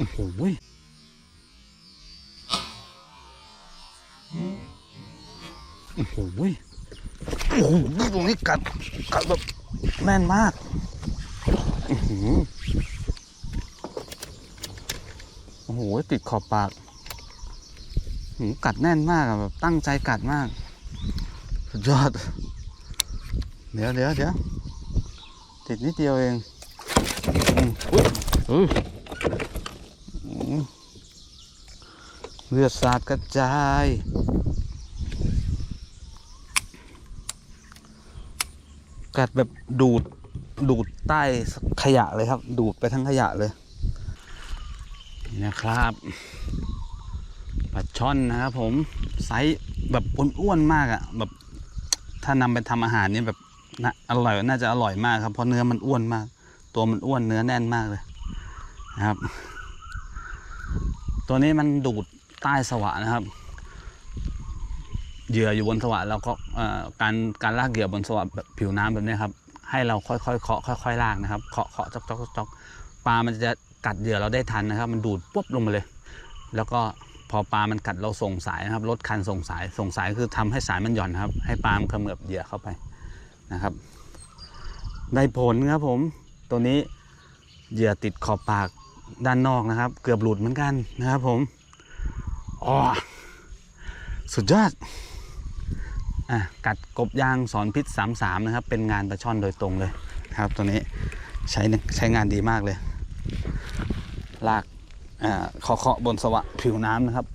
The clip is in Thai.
โอ้โหโอ้โหโอ้โหตรงนี้กัดกัดแบบแน่นมากโอ้โหติดขอบปากหูกัดแน่นมากอะแบบตั้งใจกัดมาก สุดยอด เดี๋ยวเดี๋ยวเดี๋ยวติดนิดเดียวเองอืมอุ๊ยอุ๊ยอืม เลือดสาดกระจาย กัดแบบดูด ดูดใต้ขยะเลยครับ ดูดไปทั้งขยะเลยนี่นะครับปลาช่อนนะครับผมไซส์แบบอ้วนๆมากอะ่ะแบบถ้านำไปทำอาหารนี่แบบน่าอร่อยน่าจะอร่อยมากครับเพราะเนื้อมันอ้วนมาก ตัวมันอ้วนเนื้อแน่นมากเลยนะครับ ตัวนี้มันดูด ใต้สวะนะครับ เหยื่ออยู่บนสวะแล้วก็การการลากเหยื่อบนสวะแบบผิวน้ำแบบนี้ครับ ให้เราค่อยๆเคาะค่อยๆลากนะครับเคาะเคาะจอกจอกจอกปลามันจะกัดเหยื่อเราได้ทันนะครับ มันดูดปุ๊บลงมาเลย แล้วก็พอปลามันกัดเราส่งสายนะครับลดคันส่งสายส่งสายคือทำให้สายมันหย่อนครับ ให้ปลามันเขมือบเหยื่อเข้าไปนะครับ ได้ผลครับผมตัวนี้เหยื่อติดขอบปากด้านนอกนะครับ เกือบหลุดเหมือนกันนะครับผม อ๋อสุดยอดอะกัดกบยางสอนพิษ33นะครับ เป็นงานปลาช่อนโดยตรงเลยนะครับ ตัวนี้ใช้ใช้งานดีมากเลย ลากอ่าเคาะบนสวะผิวน้ำนะครับ